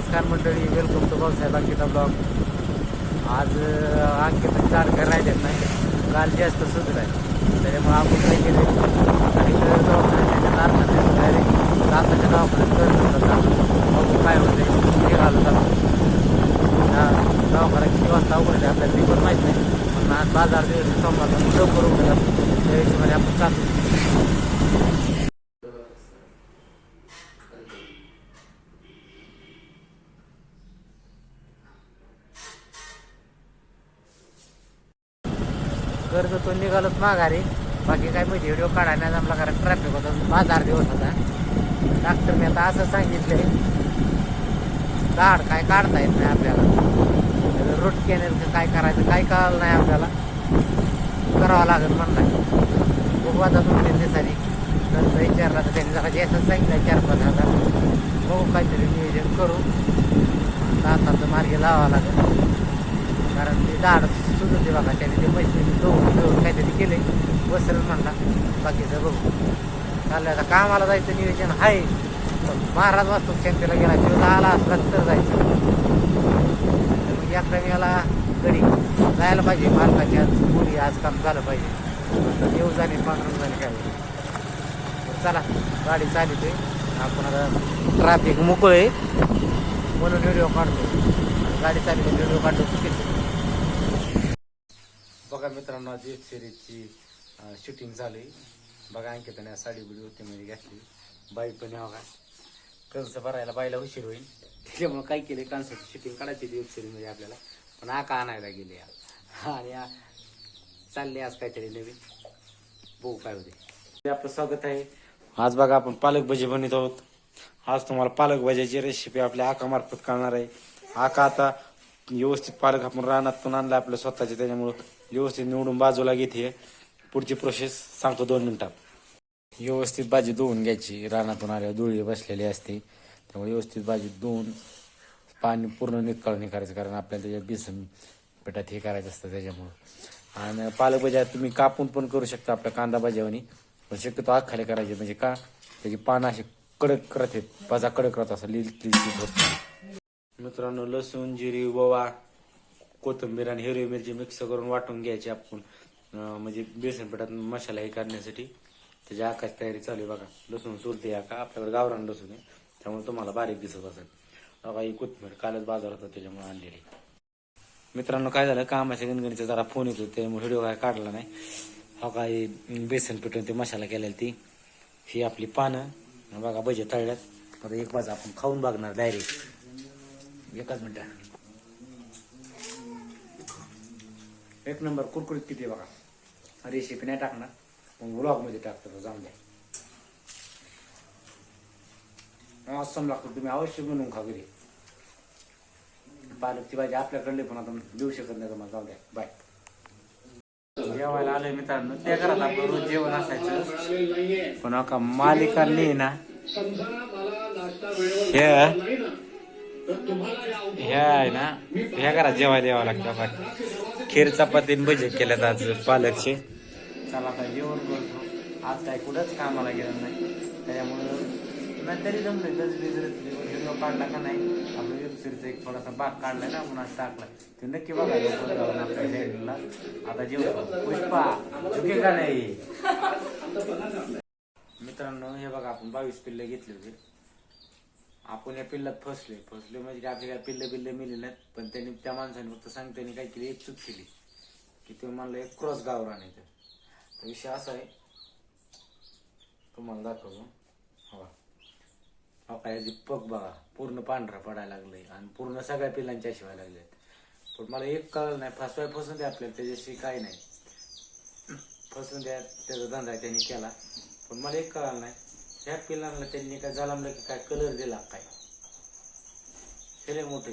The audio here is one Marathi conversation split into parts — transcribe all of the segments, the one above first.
नमस्कार मंडळी welcome to Bhausaheb Ankita blog आज अं, अंकित चार घर राहिलेत नाही काल जास्त सुधर आहे. त्याच्यामुळे आपण काय केले आणि दवाखान्यात अर्धा डायरेक्ट दाताच्या दवाखान्यात करत होता बघू काय होते निघालं जातो दवाखाना किती वाजता उघडते आपल्याला ते पण माहीत नाही. पण आज बाजार दिवस सोमवार लवकर उघडत त्या हिशोबाने आपण चालतो कर्ज तो निघालच माघारी. बाकी काय म्हणजे व्हिडिओ काढायला नाही जमला कारण ट्रॅफिक होता बाजार दिवस होता. डॉक्टर मी आता असं सांगितलंय. काढ काय काढता येत नाही आपल्याला. रूट कॅनेल काय करायचं काय कळलं नाही आपल्याला. करावं लागेल म्हणलाय बघू आता दोन तीन दिवसांनी. नंतर विचारला तर त्यांनी जरा जास्त सांगितलं चार पाच हजार बघू काहीतरी नियोजन करू. आता मार्गी लावावं लागेल. कारण ते झाड सुजून होते बघा त्याने ते पैसे दोन दोन काहीतरी केले. बसल म्हणला बाकीचं बघू. चाललं आता कामाला जायचं नियोजन आहे. पण महाराज वाचतो शांतीला गेला किंवा आला असला तर जायचं. तर मग यात्रा वेळेला घरी जायला पाहिजे मालकाची आज मुली आज काम झालं पाहिजे. येऊ जाणे पांढरून जाणे काय चला गाडी चालिते आपण आता ट्रॅफिक मोकळे आहे. म्हणून व्हिडिओ काढतो गाडी चालली व्हिडिओ काढतो चुकीचं. बघा मित्रांनो आज वेब सिरीजची शूटिंग झाली. आहे बघा अंकिताने साडी बिडी होती मध्ये घातली. बाई पण बघा. कंस भरायला बाईला उशीर होईल. त्याच्यामुळे काय केले कन्सर्ट शूटिंग काढायची वेब सिरीजमध्ये आपल्याला. पण आका आणायला गेले आणि चालले आज काहीतरी नवीन. बघू काय होते आपलं स्वागत आहे. आज बघा आपण पालक भजी बनवत आहोत. आज तुम्हाला पालक भज्याची रेसिपी आपल्या आकामार्फत कळणार आहे. आका आता व्यवस्थित पालक आपण रानातून आणला आपलं स्वतःचे त्याच्यामुळं व्यवस्थित निवडून बाजूला घेते. पुढची प्रोसेस सांगतो दोन मिनिटात. व्यवस्थित भाजी धुवून घ्यायची. रानातून आल्यावर धुळी बसलेली असते. त्यामुळे व्यवस्थित भाजी धुवून पाणी पूर्ण नितकाळणी करायचं कारण आपल्याला त्याच्या बेसन पेटात हे करायचं असतं त्याच्यामुळं. आणि पालक भाज्या तुम्ही कापून पण करू शकता आपल्या कांदा भाज्यावानी पण शक्यतो आखाले करायची. म्हणजे का? त्याची पानं अशी कडक करत आहेत. भाजा कडक करत असं लिल लिल होत नाही. मित्रांनो लसूण जिरी ओवा कोथिंबीर आणि हिरवी मिरची मिक्स करून वाटून घ्यायची आपण. म्हणजे बेसन पिठात मसाला हे करण्यासाठी. त्याची आकाश तयारी चालू आहे बघा. लसूण सोलते आका. आपल्याकडे गावरान लसूण आहे. त्यामुळे तुम्हाला बारीक दिसत असेल. बघा ही कोथंबीर कालच बाजार होता त्याच्यामुळे आणलेली मित्रांनो काय झालं? कामाच्या गणगणीचा जरा फोन येतो त्यामुळे व्हिडिओ काय काढला नाही. हो हा काय बेसन पिठून ते मसाला केलेला ती. ही आपली पानं. बघा भजे तळल्यात. आता एक बाजू आपण खाऊन बघणार डायरेक्ट एकच मिनिट. एक नंबर कुरकुरीत किती बघा? रेसिपी नाही टाकणार. पण ब्लॉगमध्ये टाकतो जाऊन द्या. असं लागतो तुम्ही अवश्य बनवून खा घरी. पालकची भाजी आपल्याकडले पण आता देऊ शकत नाही तुम्हाला जाऊ द्या. बाय जेवायला आलोय मित्रांनो. त्या घरात आपलं रोज जेवण असायचं. पण अका मालिकांनी ना हे ह्या आहे ना ह्या घरात जेवायला यावं लागतं बाय खीर चपाती आणि भजे केल्यात आज पालकचे. चला आता जेवण करतो. आज काय कुठंच कामाला गेलं नाही. त्याच्यामुळं नाही तरी जमलं गज बिज व्हिडिओ काढला का नाही? आपलं वेबसिरीजचा एक थोडासा भाग काढलाय ना आपण आज टाकला ते नक्की बघा जाऊन आपल्या चॅनलला आता जेवण पुष्पा चुके का नाही? मित्रांनो हे बघा आपण बावीस पिल्ले घेतले होते. आपण या पिल्लात फसले फसले म्हणजे आपल्याला पिल्ल बिल्ल मिलेलं पण त्यांनी त्या माणसाने फक्त सांगताना काय केली? एक चूक केली. की ते म्हणलं एक क्रॉस गावर आणायचं तर. विषय असा आहे. तुम्हाला दाखवतो. हो हा काय पग बघा. पूर्ण पांढरा पडायला लागलंय आणि पूर्ण सगळ्या पिल्लांच्या शिवाय लागल्यात. पण मला एक कळलं नाही. फसवाय फसून द्या आपल्याला त्याच्याशी काय नाही. फसून द्या त्याचा धंदा त्यांनी केला. पण मला एक कळलं नाही. ह्या पिल्लांना त्यांनी काय झालामलं की काय कलर दिला काय? केले मोठे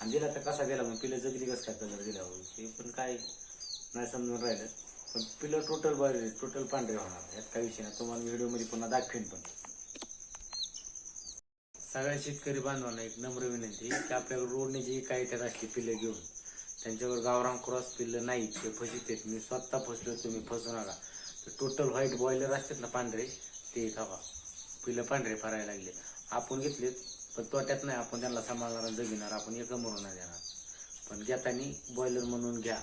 आणि दिला तर कसा दिला? मग पिलं जगली कसं काय कलर दिला? ते पण काय नाही समजून राहिलं. पण पिलं टोटल बरे टोटल पांढरे होणार. यात काही विषय नाही. तुम्हाला व्हिडिओमध्ये पुन्हा दाखवेन पण. सगळ्या शेतकरी बांधवांना एक नम्र विनंती की आपल्याकडे रोडने जी काही येतात असली पिल्लं घेऊन त्यांच्यावर गावरान क्रॉस पिल्लं नाही ते फसित आहेत. मी स्वतः फसलो तुम्ही फसू नका. टोटल व्हाईट बॉयलर असतात ना पांढरे ते खावा. पिलं पांढरे फरायला लागले. आपण घेतले पण तोट्यात नाही आपण त्यांना सांभाळणार आणि जगिणार. आपण एक मरून नाही देणार. पण घेताना बॉयलर म्हणून घ्या.